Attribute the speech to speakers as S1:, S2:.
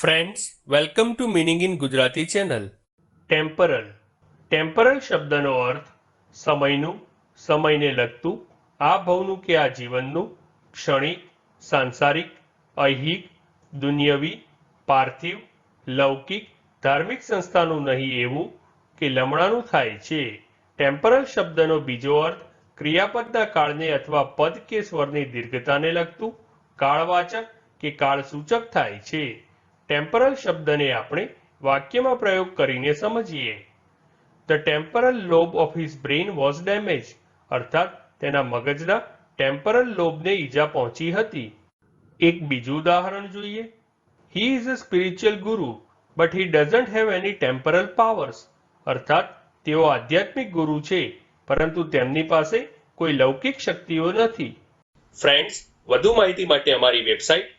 S1: Friends welcome to meaning in Gujarati channel temporal temporal શબ્દનો અર્થ સમયનું, સમયને લગતું, આ ભવનું કે આ જીવનનું, ક્ષણિક, સાંસારિક ઐહિક દુનિયવી, પાર્થિવ, લૌકિક, ધાર્મિક સંસ્થાનું નહીં એવું કે લમણાનું થાય છે. ટેમ્પરલ શબ્દનો બીજો અર્થ ક્રિયાપદના કાળને અથવા પદ કે સ્વરની દીર્ઘતાને લગતું, કાળવાચક કે કાળસૂચક થાય છે. ટેમ્પરલ શબ્દને આપણે વાક્યમાં પ્રયોગ કરીને સમજીએ. The temporal lobe of his brain was damage અર્થાત તેના મગજના ટેમ્પરલ લોબને ઈજા પહોંચી હતી. એક બીજું ઉદાહરણ જોઈએ. He is a spiritual guru but he doesn't have any temporal powers અર્થાત તેઓ આધ્યાત્મિક ગુરુ છે, પરંતુ તેમની પાસે કોઈ લૌકિક શક્તિઓ નથી. ફ્રેન્ડ્સ વધુ માહિતી માટે અમારી website